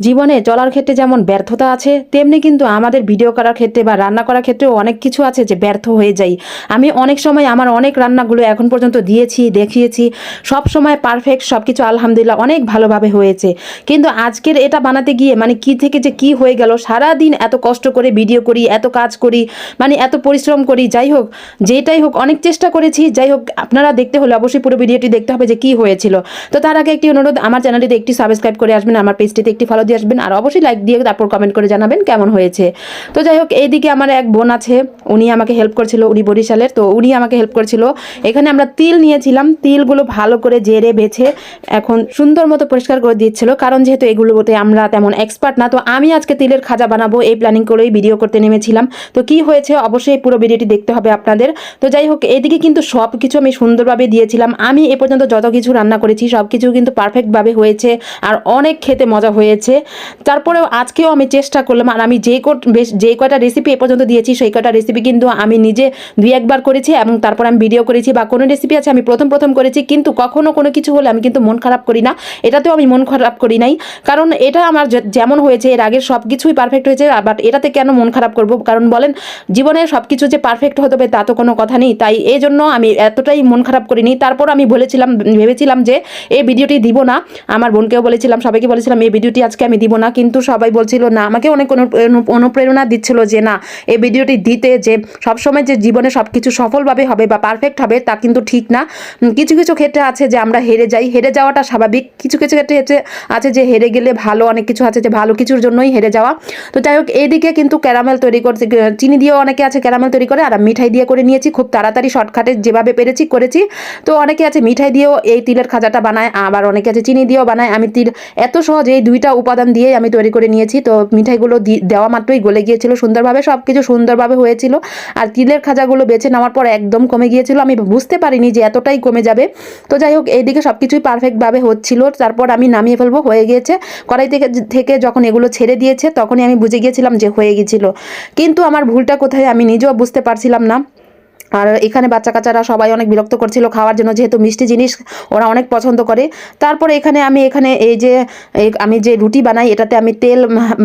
জীবনে চলার ক্ষেত্রে যেমন ব্যর্থতা আছে, তেমনি কিন্তু আমাদের ভিডিও করার ক্ষেত্রে বা রান্না করার ক্ষেত্রেও অনেক কিছু আছে যে ব্যর্থ হয়ে যাই। আমি অনেক সময় আমার অনেক রান্নাগুলো এখন পর্যন্ত দিয়েছি, দেখিয়েছি। সব সময় পারফেক্ট সব কিছু আলহামদুলিল্লাহ অনেক ভালোভাবে হয়েছে। কিন্তু আজকের এটা বানাতে গিয়ে মানে কি থেকে যে কি হয়ে গেল সারা দিন এত কষ্ট করে ভিডিও করি, এত কাজ করি মানে এত পরিশ্রম করি, যাই হোক, যেটাই হোক অনেক চেষ্টা করেছি। যাই হোক, আপনারা দেখতে হলে অবশ্যই পুরো ভিডিওটি দেখতে হবে যে কি হয়েছিল। তো তার আগে একটি অনুরোধ, আমার চ্যানেলটিতে একটি সাবস্ক্রাইব করে আসবেন, আমার পেজটিতে একটি ফলো দিয়ে আসবেন, আর অবশ্যই লাইক দিয়ে তারপর কমেন্ট করে জানাবেন কেমন হয়েছে। তো যাই হোক, এইদিকে আমার এক বোন আছে, উনি আমাকে হেল্প করছিল, উনি বরিশালের। তো উনি আমাকে হেল্প করছিল। এখানে আমরা তিল নিয়েছিলাম, তিলগুলো ভালো করে জেরে বেছে এখন সুন্দর মতো পরিষ্কার করে দিচ্ছিল। কারণ যেহেতু এগুলোতে আমরা তেমন এক্সপার্ট না, তো আমি আজকে তিলের খাজা বানাবো, এই প্ল্যানিং করেই ভিডিও করতে নেমেছিলাম। তো কি হয়েছে, অবশ্যই পুরো ভিডিওটি দেখতে হবে আপনাদের। তো যাই হোক এদিকে কিন্তু সব কিছু আমি সুন্দরভাবে দিয়েছিলাম। আমি এ পর্যন্ত যত কিছু রান্না করেছি সব কিছু কিন্তু পারফেক্টভাবে হয়েছে, আর অনেক খেতে মজা হয়েছে। তারপরেও আজকেও আমি চেষ্টা করলাম আর আমি যে কোট বেশ যে কয়টা রেসিপি এ পর্যন্ত দিয়েছি, সেই কয়টা রেসিপি কিন্তু আমি নিজে দুই একবার করেছি এবং তারপর আমি ভিডিও করেছি বা কোনো রেসিপি আছে আমি প্রথম প্রথম করেছি, কিন্তু কখনো কোনো কিছু হলে আমি কিন্তু মন খারাপ করি না। এটাতেও আমি মন খারাপ করি নাই। কারণ এটা আমার যেমন হয়েছে, এর আগের সব কিছুই পারফেক্ট হয়েছে বাট এটাতে কেন মন খারাপ করব? কারণ বলেন, জীবনে সব কিছু যে পারফেক্ট হতে হবে তা তো কোনো কথা নেই। তাই এই জন্য আমি এতটাই মন খারাপ করিনি। তারপর আমি বলেছিলাম ভেবেছিলাম যে এই ভিডিওটি দিব না। আমার বোনকেও বলেছিলাম, সবাইকে বলেছিলাম, এই ভিডিওটি আজকে আমি দিব না। কিন্তু সবাই বলছিল, না, আমাকে অনেক অনু- অনু- অনুপ্রেরণা দিচ্ছিল যে, না, এই ভিডিওটি দিতে যে, সবসময় যে জীবনে সব কিছু সফলভাবে হবে বা পারফেক্ট হবে, তা কিন্তু ঠিক না। কিছু কিছু ক্ষেত্রে আছে যে, আমরা হেরে যাই। হেরে যাওয়াটা স্বাভাবিক। কিছু কিছু ক্ষেত্রে আছে যে, হেরে গেলে ভালো, অনেক কিছু আছে যে, ভালো কিছুর জন্যই হেরে যাওয়া। তো যাই হোক এইদিকে কিন্তু ক্যারামেল তৈরি করতে চিনি দিয়েও অনেকে আছে ক্যারামেল তৈরি করে, আর মিঠাই দিয়ে করে নিয়েছি। খুব তাড়াতাড়ি শর্টকাটে যেভাবে পেরেছি, করেছি। তো অনেকে আছে মিঠাই দিয়েও এই তিলের খাজাটা বানায়, আবার অনেকে আছে চিনি দিয়েও বানায়। আমি তিল এত সহজে এই দুইটা উপাদান দিয়ে আমি তৈরি করে নিয়েছি। তো মিঠাইগুলো দেওয়া মাত্রই গলে গিয়েছিল সুন্দরভাবে সব কিছু সুন্দরভাবে হয়েছিল। আর তিলের খাজাগুলো বেছে নেওয়ার পর একদম কমে গিয়েছিল। আমি বুঝতে পারিনি যে এতটাই কমে যাবে। তো যাই হোক, এইদিকে সব কিছুই পারফেক্টভাবে হচ্ছিল। তারপর আমি নামিয়ে ফেলব, হয়ে গিয়েছে। কড়াই থেকে থেকে যখন এগুলো ছেড়ে দিয়েছে, তখনই আমি বুঝে গিয়েছিলাম যে হয়ে গিয়েছিল। কিন্তু আমার ভুলটা কোথায় আমি নিজেও বুঝতে পারছিলাম না। আর এখানে বাচ্চা কাচ্চারা সবাই অনেক বিরক্ত করছিল খাওয়ার জন্য, যেহেতু মিষ্টি জিনিস ওরা অনেক পছন্দ করে। তারপরে এখানে আমি এখানে এই যে আমি যে রুটি বানাই, এটাতে আমি তেল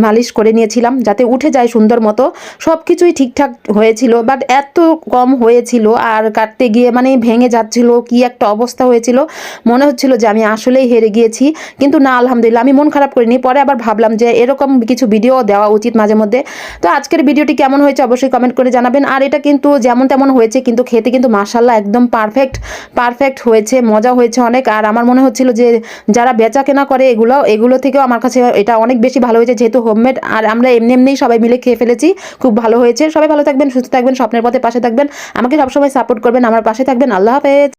মালিশ করে নিয়েছিলাম যাতে উঠে যায় সুন্দর মতো। সব কিছুই ঠিকঠাক হয়েছিল, বাট এত কম হয়েছিল আর কাটতে গিয়ে মানে ভেঙে যাচ্ছিল, কি একটা অবস্থা হয়েছিল। মনে হচ্ছিল যে আমি আসলেই হেরে গিয়েছি, কিন্তু না, আলহামদুলিল্লাহ, আমি মন খারাপ করিনি। পরে আবার ভাবলাম যে এরকম কিছু ভিডিও দেওয়া উচিত মাঝে মধ্যে। তো আজকের ভিডিওটি কেমন হয়েছে অবশ্যই কমেন্ট করে জানাবেন। আর এটা কিন্তু যেমন তেমন হয়েছে কিন্তু খেতে কিন্তু মাসাল্লাহ একদম পারফেক্ট পারফেক্ট হয়েছে, মজা হয়েছে অনেক। আর আমার মনে হচ্ছিল যে যারা বেচা কেনা করে এগুলো এগুলো থেকেও আমার কাছে এটা অনেক বেশি ভালো হয়েছে, যেহেতু হোমমেড আর আমরা এমনি এমনিই সবাই মিলে খেয়ে ফেলেছি, খুব ভালো হয়েছে। সবাই ভালো থাকবেন, সুস্থ থাকবেন, স্বপ্নের পথে পাশে থাকবেন। আমাকে সবসময় সাপোর্ট করবেন, আমার পাশে থাকবেন। আল্লাহ হাফেজ।